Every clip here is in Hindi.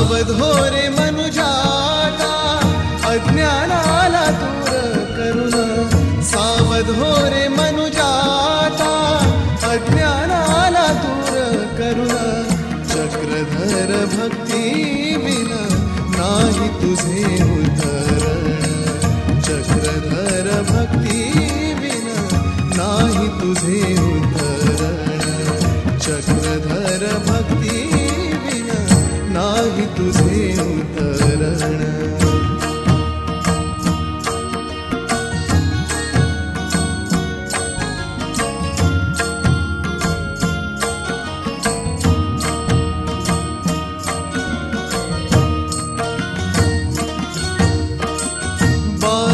सावध हो रे मनुजाता अज्ञानाला दूर करून सावध हो रे मनुजाता अज्ञानाला दूर करून चक्रधर भक्ती विन नाही तुझे उद्धरण चक्रधर भक्ती विन नाही तुझे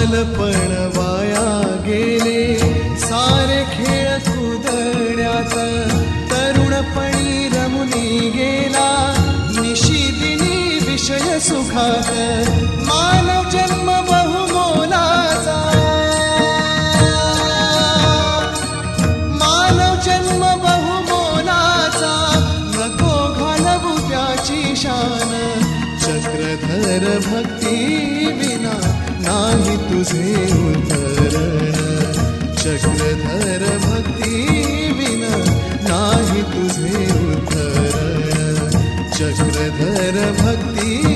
बालपण वाया गेले. सारे खेळ कुदण्यात तरुणपणी रमुनी गेला. निशिदिनी विषय सुखात मानव जन्म बहुमोलाचा. मानव जन्म बहुमोलाचा. नको घालवू त्याची शान. चक्रधर भक्ती तुझे उद्धरण चक्रधर भक्ती ना नाही तुझे उद्धरण चक्रधर भक्ती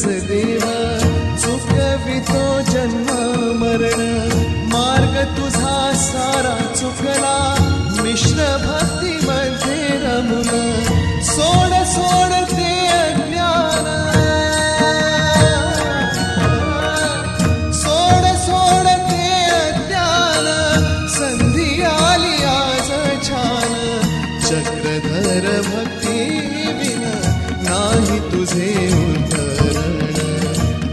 एकच देव चुकवितो जन्म, मरण। मार्ग तुझा सारा चुकला, मिश्र भक्ती मध्ये रमुन। सोड सोड ते अज्ञान। सोड सोड ते अज्ञान। संधी आली आज छान। चक्रधर भक्ती विना नाही तुझे उद्धरण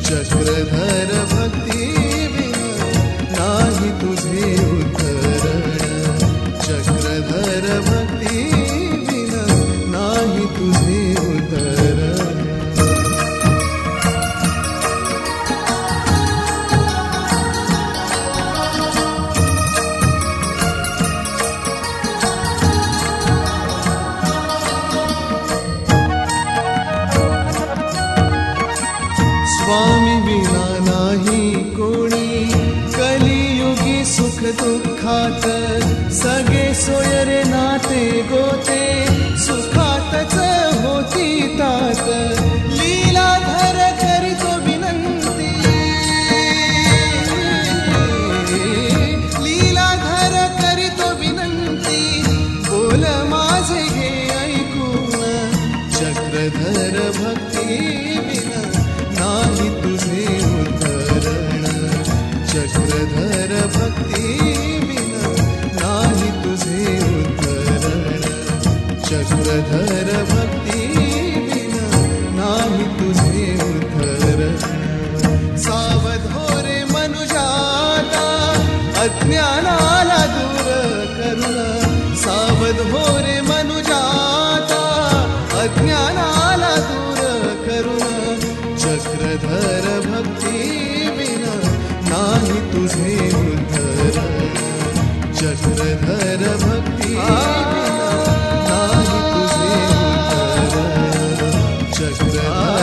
चक्रधर स्वामी विना नाही कोणी. कलियुगी सुख दुःखात सगे सोयरे नाते गोते. अज्ञानाला दूर करून सावध हो रे मनुजाता, अज्ञानाला दूर करून चक्रधर भक्ती विना नाही तुझे çektiler